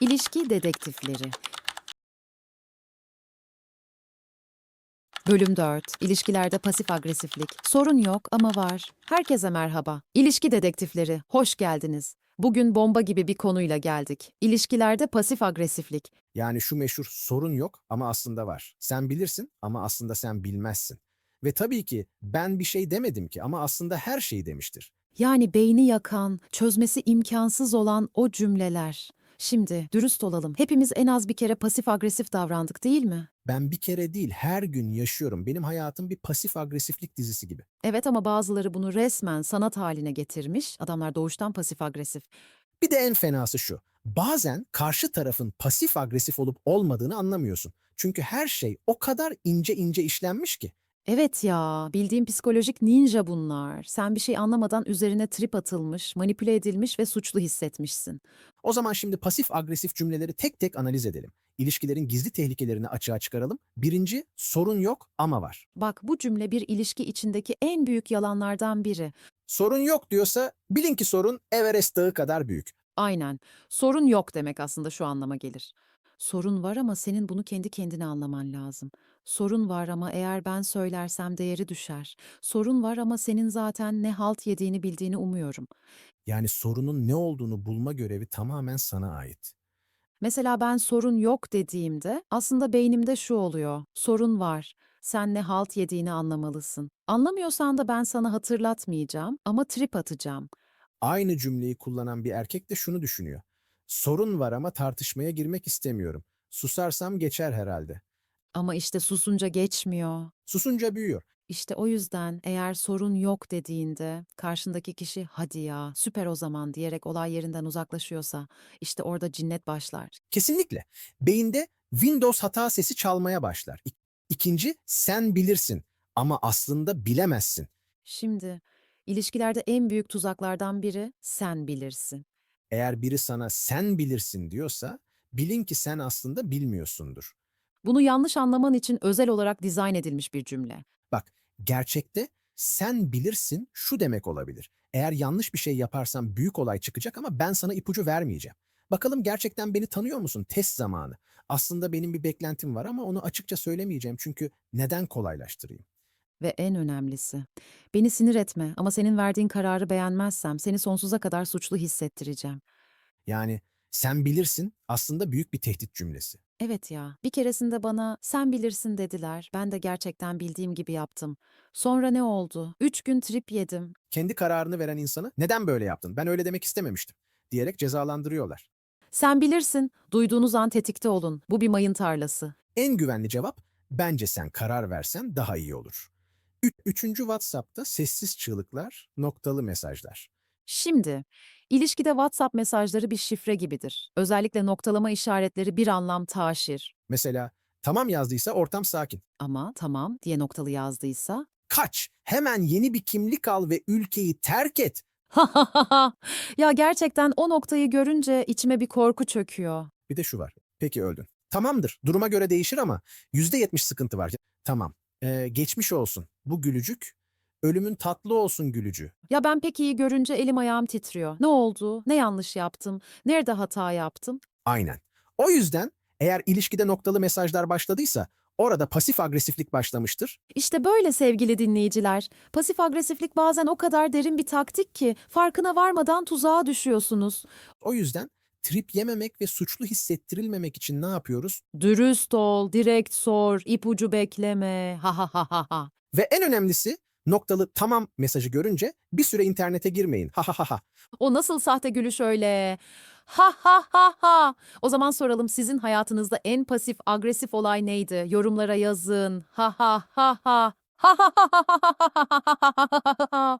İlişki dedektifleri. Bölüm 4. İlişkilerde pasif agresiflik. Sorun yok ama var. Herkese merhaba. İlişki dedektifleri, hoş geldiniz. Bugün bomba gibi bir konuyla geldik. İlişkilerde pasif agresiflik. Yani şu meşhur sorun yok ama aslında var. Sen bilirsin ama aslında sen bilmezsin. Ve tabii ki ben bir şey demedim ki ama aslında her şeyi demiştir. Yani beyni yakan, çözmesi imkansız olan o cümleler. Şimdi dürüst olalım. Hepimiz en az bir kere pasif agresif davrandık değil mi? Ben bir kere değil her gün yaşıyorum. Benim hayatım bir pasif agresiflik dizisi gibi. Evet ama bazıları bunu resmen sanat haline getirmiş. Adamlar doğuştan pasif agresif. Bir de en fenası şu. Bazen karşı tarafın pasif agresif olup olmadığını anlamıyorsun. Çünkü her şey o kadar ince ince işlenmiş ki. Evet ya, bildiğim psikolojik ninja bunlar. Sen bir şey anlamadan üzerine trip atılmış, manipüle edilmiş ve suçlu hissetmişsin. O zaman şimdi pasif agresif cümleleri tek tek analiz edelim. İlişkilerin gizli tehlikelerini açığa çıkaralım. Birinci, sorun yok ama var. Bak bu cümle bir ilişki içindeki en büyük yalanlardan biri. Sorun yok diyorsa bilin ki sorun Everest dağı kadar büyük. Aynen. Sorun yok demek aslında şu anlama gelir. Sorun var ama senin bunu kendi kendine anlaman lazım. Sorun var ama eğer ben söylersem değeri düşer. Sorun var ama senin zaten ne halt yediğini bildiğini umuyorum. Yani sorunun ne olduğunu bulma görevi tamamen sana ait. Mesela ben sorun yok dediğimde aslında beynimde şu oluyor. Sorun var. Sen ne halt yediğini anlamalısın. Anlamıyorsan da ben sana hatırlatmayacağım ama trip atacağım. Aynı cümleyi kullanan bir erkek de şunu düşünüyor. Sorun var ama tartışmaya girmek istemiyorum. Susarsam geçer herhalde. Ama işte susunca geçmiyor. Susunca büyüyor. İşte o yüzden eğer sorun yok dediğinde karşındaki kişi hadi ya süper o zaman diyerek olay yerinden uzaklaşıyorsa işte orada cinnet başlar. Kesinlikle. Beyinde Windows hata sesi çalmaya başlar. İ- İkinci, sen bilirsin ama aslında bilemezsin. Şimdi ilişkilerde en büyük tuzaklardan biri sen bilirsin. Eğer biri sana sen bilirsin diyorsa, bilin ki sen aslında bilmiyorsundur. Bunu yanlış anlaman için özel olarak dizayn edilmiş bir cümle. Bak, gerçekte sen bilirsin şu demek olabilir. Eğer yanlış bir şey yaparsam büyük olay çıkacak ama ben sana ipucu vermeyeceğim. Bakalım gerçekten beni tanıyor musun? Test zamanı. Aslında benim bir beklentim var ama onu açıkça söylemeyeceğim çünkü neden kolaylaştırayım? Ve en önemlisi, beni sinir etme ama senin verdiğin kararı beğenmezsem seni sonsuza kadar suçlu hissettireceğim. Yani sen bilirsin aslında büyük bir tehdit cümlesi. Evet ya, bir keresinde bana sen bilirsin dediler. Ben de gerçekten bildiğim gibi yaptım. Sonra ne oldu? Üç gün trip yedim. Kendi kararını veren insanı neden böyle yaptın? Ben öyle demek istememiştim diyerek cezalandırıyorlar. Sen bilirsin, duyduğunuz an tetikte olun. Bu bir mayın tarlası. En güvenli cevap bence sen karar versen daha iyi olur. Üç, üçüncü WhatsApp'ta sessiz çığlıklar, noktalı mesajlar. Şimdi, ilişkide WhatsApp mesajları bir şifre gibidir. Özellikle noktalama işaretleri bir anlam taşır. Mesela tamam yazdıysa ortam sakin. Ama tamam diye noktalı yazdıysa Kaç, hemen yeni bir kimlik al ve ülkeyi terk et. ya gerçekten o noktayı görünce içime bir korku çöküyor. Bir de şu var. Peki öldün. Tamamdır. Duruma göre değişir ama yüzde yetmiş sıkıntı var. Tamam. Ee, geçmiş olsun. Bu gülücük. Ölümün tatlı olsun gülücü. Ya ben pek iyi görünce elim ayağım titriyor. Ne oldu? Ne yanlış yaptım? Nerede hata yaptım? Aynen. O yüzden eğer ilişkide noktalı mesajlar başladıysa orada pasif agresiflik başlamıştır. İşte böyle sevgili dinleyiciler. Pasif agresiflik bazen o kadar derin bir taktik ki farkına varmadan tuzağa düşüyorsunuz. O yüzden trip yememek ve suçlu hissettirilmemek için ne yapıyoruz? Dürüst ol, direkt sor, ipucu bekleme. Ha ha ha ha ha. Ve en önemlisi noktalı tamam mesajı görünce bir süre internete girmeyin. Ha ha ha ha. O nasıl sahte gülüş öyle? Ha ha ha ha. O zaman soralım sizin hayatınızda en pasif agresif olay neydi? Yorumlara yazın. Ha ha ha ha. Ha ha ha ha ha ha ha ha ha ha ha.